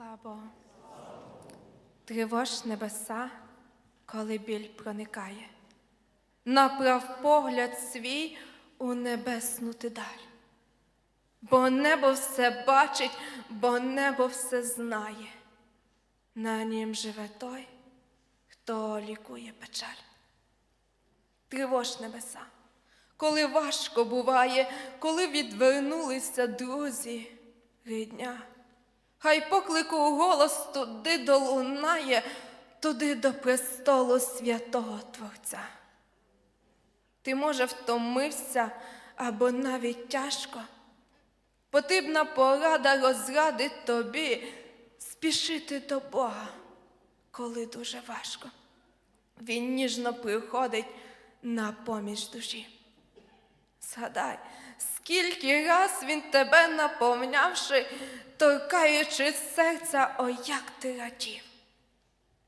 Слава. Тривож небеса, коли біль проникає. Направ погляд свій у небесну тидаль. Бо небо все бачить, бо небо все знає. На нім живе той, хто лікує печаль. Тривож небеса, коли важко буває, коли відвернулися друзі, рідня. Хай поклику голос туди долунає, туди до престолу святого Творця. Ти, може, втомився або навіть тяжко. Потрібна порада розрадить тобі спішити до Бога, коли дуже важко. Він ніжно приходить на поміч душі. Згадай, скільки раз він тебе наповнявши, торкаючи серця, о, як ти радів.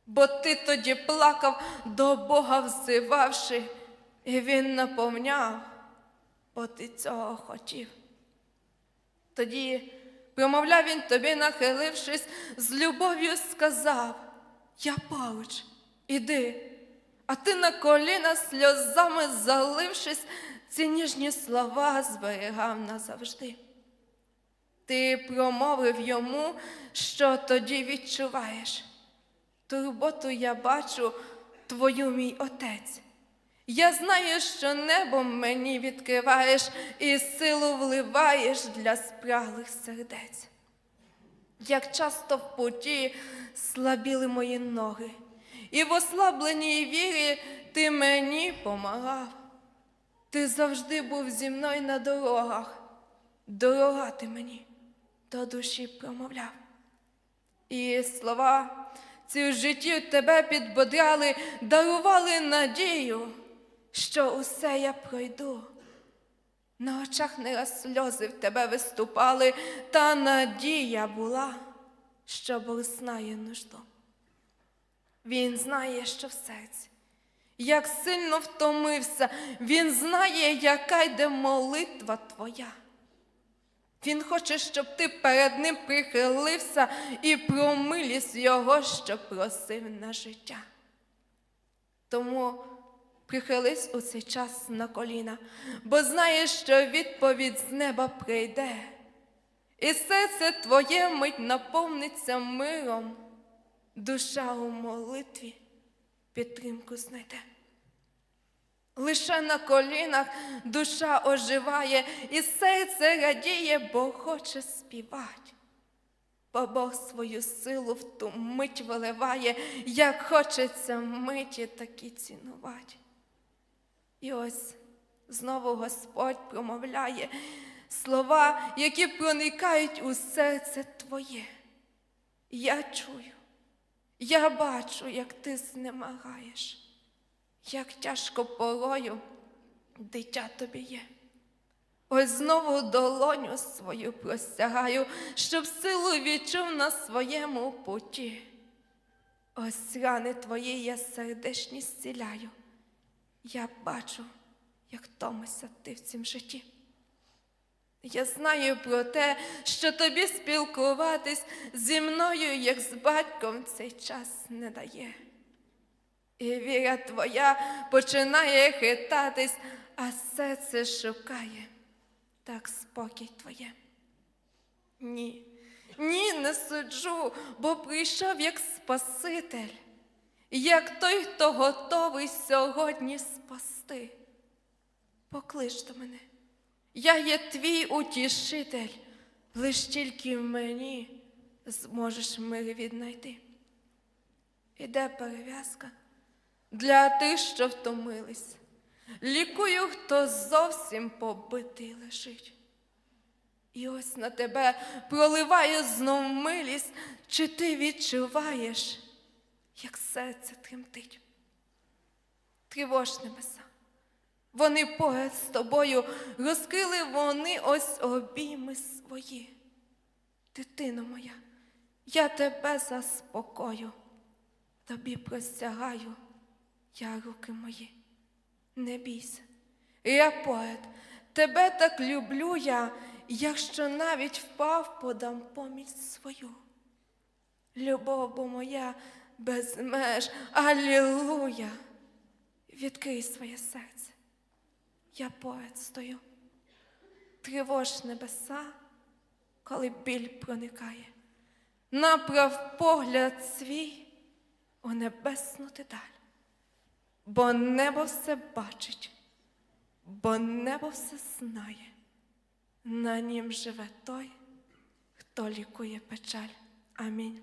Бо ти тоді плакав, до Бога взивавши, і він наповняв, бо ти цього хотів. Тоді промовляв він тобі, нахилившись, з любов'ю сказав: Я поруч, іди. А ти на коліна сльозами залившись, ці ніжні слова зберігав назавжди. Ти промовив йому, що тоді відчуваєш. Турботу я бачу, твою мій отець. Я знаю, що небом мені відкриваєш і силу вливаєш для спраглих сердець. Як часто в путі слабіли мої ноги, і в ослабленій вірі ти мені помагав. Ти завжди був зі мною на дорогах, дорога ти мені до душі промовляв. І слова ці в житті тебе підбодряли, дарували надію, що усе я пройду. На очах не раз сльози в тебе виступали, та надія була, що Бог знає нужду. Він знає, що в серці, як сильно втомився, він знає, яка йде молитва твоя. Він хоче, щоб ти перед ним прихилився і про милість його, що просив на життя. Тому прихились у цей час на коліна, бо знаєш, що відповідь з неба прийде, і серце твоє мить наповниться миром, душа у молитві підтримку знайде. Лише на колінах душа оживає, і серце радіє, бо хоче співати. Бо Бог свою силу в ту мить виливає, як хочеться миті такі цінувати. І ось знову Господь промовляє слова, які проникають у серце твоє. Я чую, я бачу, як ти знемагаєш як тяжко порою дитя тобі є. Ось знову долоню свою простягаю, щоб силу відчув на своєму путі. Ось рани твої я сердечні зціляю. Я бачу, як томишся ти в цім житті. Я знаю про те, що тобі спілкуватись зі мною, як з батьком, цей час не дає. І віра твоя починає хитатись, а серце шукає так спокій твоє. Ні, ні, не суджу, бо прийшов як Спаситель, як той, хто готовий сьогодні спасти. Поклич до мене, я є твій утішитель, лиш тільки в мені зможеш мир віднайти. Іде перев'язка для тих, що втомились. Лікую, хто зовсім побитий лежить. І ось на тебе проливає знов милість, чи ти відчуваєш, як серце тремтить. Тривож небеса. Вони поряд з тобою розкрили вони ось обійми свої. Дитино моя, я тебе заспокою, тобі простягаю я руки мої, не бійся, я поряд, тебе так люблю я, якщо навіть впав, подам поміч свою. Любов бо моя без меж, алілуя. Відкрий своє серце. Я поряд стою. Тривож небеса, коли біль проникає. Направ погляд свій у небесну тидаль. Бо небо все бачить, бо небо все знає. На нім живе той, хто лікує печаль. Амінь.